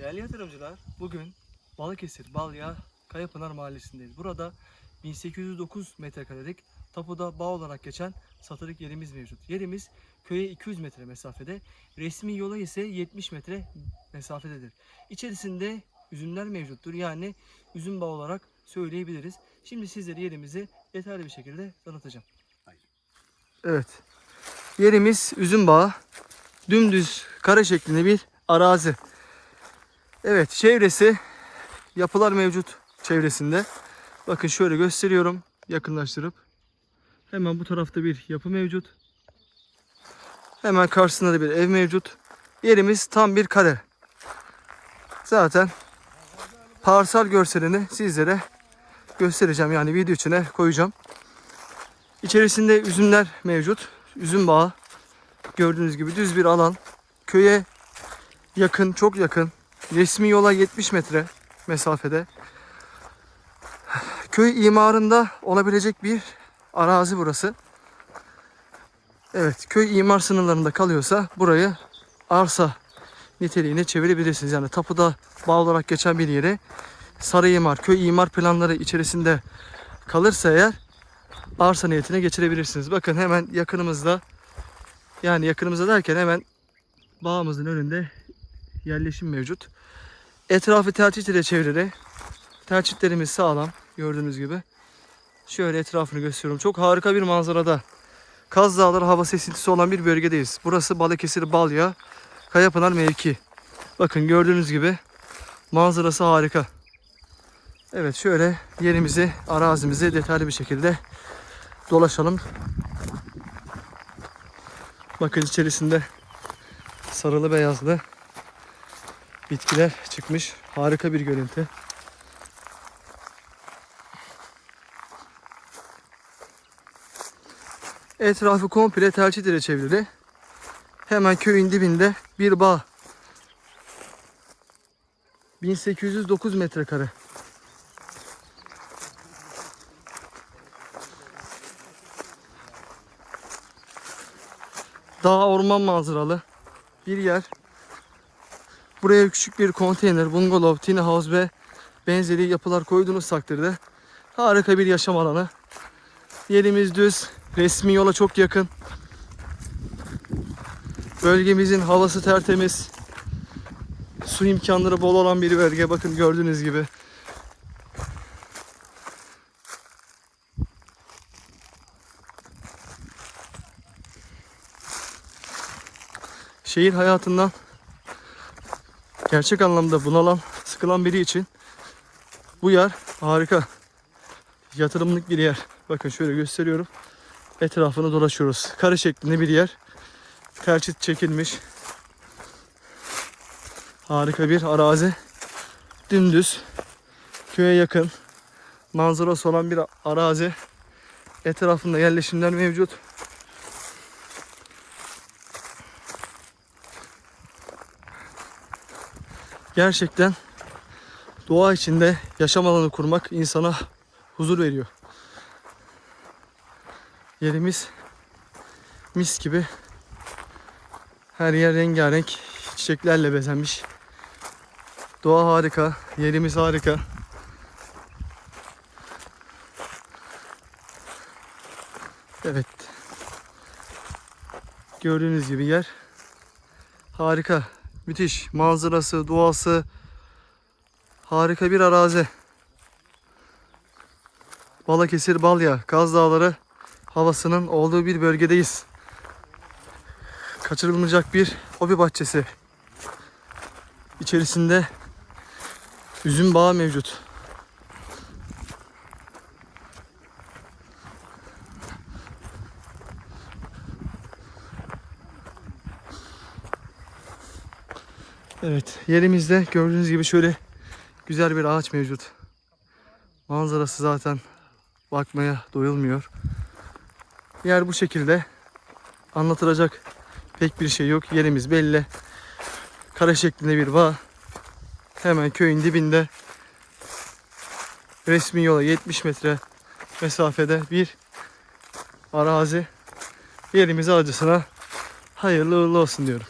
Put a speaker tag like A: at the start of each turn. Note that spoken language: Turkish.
A: Değerli yatırımcılar, bugün Balıkesir Balya Kayapınar Mahallesi'ndeyiz. Burada 1809 metrekarelik tapuda bağ olarak geçen satılık yerimiz mevcut. Yerimiz köye 200 metre mesafede, resmi yola ise 70 metre mesafededir. İçerisinde üzümler mevcuttur. Yani üzüm bağı olarak söyleyebiliriz. Şimdi sizlere yerimizi detaylı bir şekilde tanıtacağım. Evet. Yerimiz üzüm bağı. Dümdüz kare şeklinde bir arazi. Evet çevresi yapılar mevcut çevresinde. Bakın şöyle gösteriyorum yakınlaştırıp. Hemen bu tarafta bir yapı mevcut. Hemen karşısında da bir ev mevcut. Yerimiz tam bir kare. Zaten parsel görselini sizlere göstereceğim. Yani video içine koyacağım. İçerisinde üzümler mevcut. Üzüm bağı. Gördüğünüz gibi düz bir alan. Köye yakın, çok yakın. Resmi yola 70 metre mesafede. Köy imarında olabilecek bir arazi burası. Evet, köy imar sınırlarında kalıyorsa burayı arsa niteliğine çevirebilirsiniz. Yani tapuda bağ olarak geçen bir yere sarı imar, köy imar planları içerisinde kalırsa eğer arsa niyetine geçirebilirsiniz. Bakın hemen yakınımızda yani yakınımızda derken hemen bağımızın önünde yerleşim mevcut. Etrafı telçit ile çevrili. Telçitlerimiz sağlam gördüğünüz gibi. Şöyle etrafını gösteriyorum. Çok harika bir manzarada. Kaz Dağları hava esintisi olan bir bölgedeyiz. Burası Balıkesir Balya Kayapınar mevki. Bakın gördüğünüz gibi manzarası harika. Evet şöyle yerimizi, arazimizi detaylı bir şekilde dolaşalım. Bakın içerisinde sarılı beyazlı bitkiler çıkmış. Harika bir görüntü. Etrafı komple telçit ile çevrili. Hemen köyün dibinde bir bağ. 1809 metrekare. Dağ orman manzaralı bir yer. Buraya küçük bir konteyner, bungalov, tiny house ve benzeri yapılar koyduğunuz takdirde harika bir yaşam alanı. Yerimiz düz, resmi yola çok yakın. Bölgemizin havası tertemiz. Su imkanları bol olan bir bölge. Bakın gördüğünüz gibi. Şehir hayatından gerçek anlamda bunalan, sıkılan biri için bu yer harika. Yatırımlık bir yer. Bakın şöyle gösteriyorum. Etrafını dolaşıyoruz. Kare şeklinde bir yer. Telçit çekilmiş. Harika bir arazi. Dümdüz. Köye yakın. Manzarası olan bir arazi. Etrafında yerleşimler mevcut. Gerçekten doğa içinde yaşam alanı kurmak insana huzur veriyor. Yerimiz mis gibi. Her yer rengarenk çiçeklerle bezenmiş. Doğa harika, yerimiz harika. Evet. Gördüğünüz gibi yer harika. Müthiş manzarası, doğası harika bir arazi. Balıkesir Balya, Kaz Dağları havasının olduğu bir bölgedeyiz. Kaçırılmayacak bir hobi bahçesi. İçerisinde üzüm bağı mevcut. Evet, yerimizde gördüğünüz gibi şöyle güzel bir ağaç mevcut. Manzarası zaten bakmaya doyulmuyor. Yer bu şekilde. Anlatılacak pek bir şey yok. Yerimiz belli. Kare şeklinde bir bağ. Hemen köyün dibinde. Resmi yola 70 metre mesafede bir arazi. Yerimiz alıcısına hayırlı uğurlu olsun diyorum.